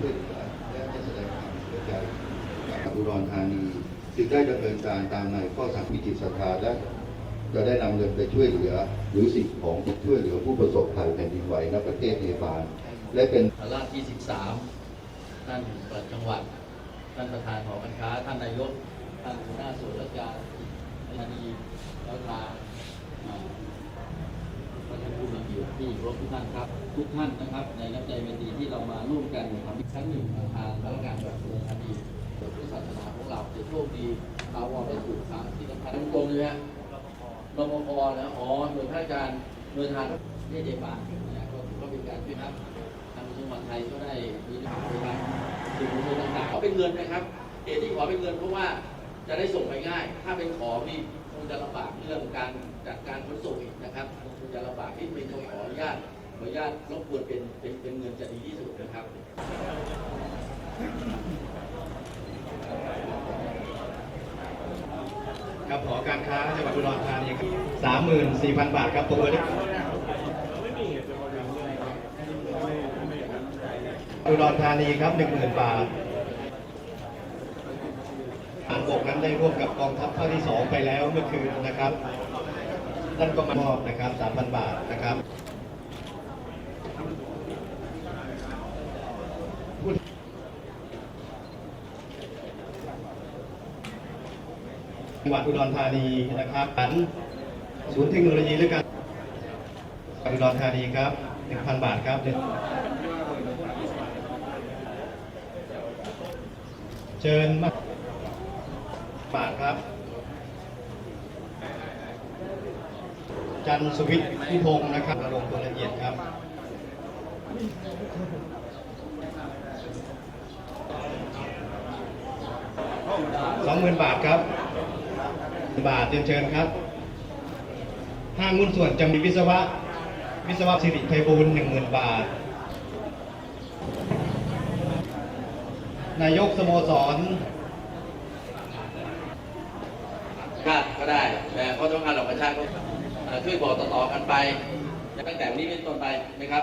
ช่วยเหลือและได้แสดงความเสียใจกับอุดรธานีจึงได้ดำเนินการตามในข้อสั่งพิจิตศรัทธาและจะได้นำเงินไปช่วยเหลือ หรือสิ่งของช่วยเหลือผู้ประสบภัยแผ่นดินไหวณประเทศเนปาลและเป็นพระราชที่ 13 ท่านปลัดจังหวัด ท่านประธานหอการค้า ท่านนายก ท่านหัวหน้าส่วนราชการธานีแล้วทางอ่าท่านผู้มีเกีย รบทุกท่านครับ ทุกท่านนะครับ ในน้ำใจเมตรีที่เรามาร่วมกันทำอีกครั้งหนึ่งทางสารการจังหวัดสุราษฎร์ธานีพุทธศาสนาของเราจะโชคดีตาวรได้ถูกสามที่สำคัญตรงเลยฮะรปภนะอ๋อหน่วยราชการหน่วยทหารเรียกเด็บานนะก็ถือว่าเป็นการช่วยครับทางกระทรวงมหาดไทยก็ได้มีนโยบายสิ่งของต่างๆขอเป็นเงินนะครับเหตุที่ขอเป็นเงินเพราะว่าจะได้ส่งไปง่าย ถ้าเป็นของนี่คงจะลำบากเรื่องการจัดการขนส่งอีกนะครับคงจะลำบากที่เป็นของ ญาตขออนุญาตรบกวนเป็นเป็นเป็นเงินจะดีที่สุดนะครับครับหอการค้าจังหวัดอุดรธานีสามหมื่นสี่พันบาทครับตัวนี้อุดรธานีครับหนึ่งหมื่นบาททางบกนั้นได้ร่วมกับกองทัพภาคที่สองไปแล้วเมื่อคืนนะครับท่านก็มามอบนะครับสามพันบาทนะครับ จังหวัดอุดรธานีนะครับอันศูนย์เทคโนโลยีและการอุดรธานีครับหนึ่งพันบาทครับ เชิญมาบาทครับ จันสุวิทย์พิพงศ์นะครับมาลงตัวละเอียดครับสองหมื่นบาทครับ บาทเรียนเชิญครับ ห้างหุ้นส่วนจะมีวิศวะ วิศวะสิริไพบูลหนึ่งหมื่นบาท นายกสโมสรชาติก็ได้ แต่เพราะต้องการหลักประชาติก็เอ่อช่วยบอกต่อๆกันไป ตั้งแต่วันนี้เป็นต้นไปนะครับ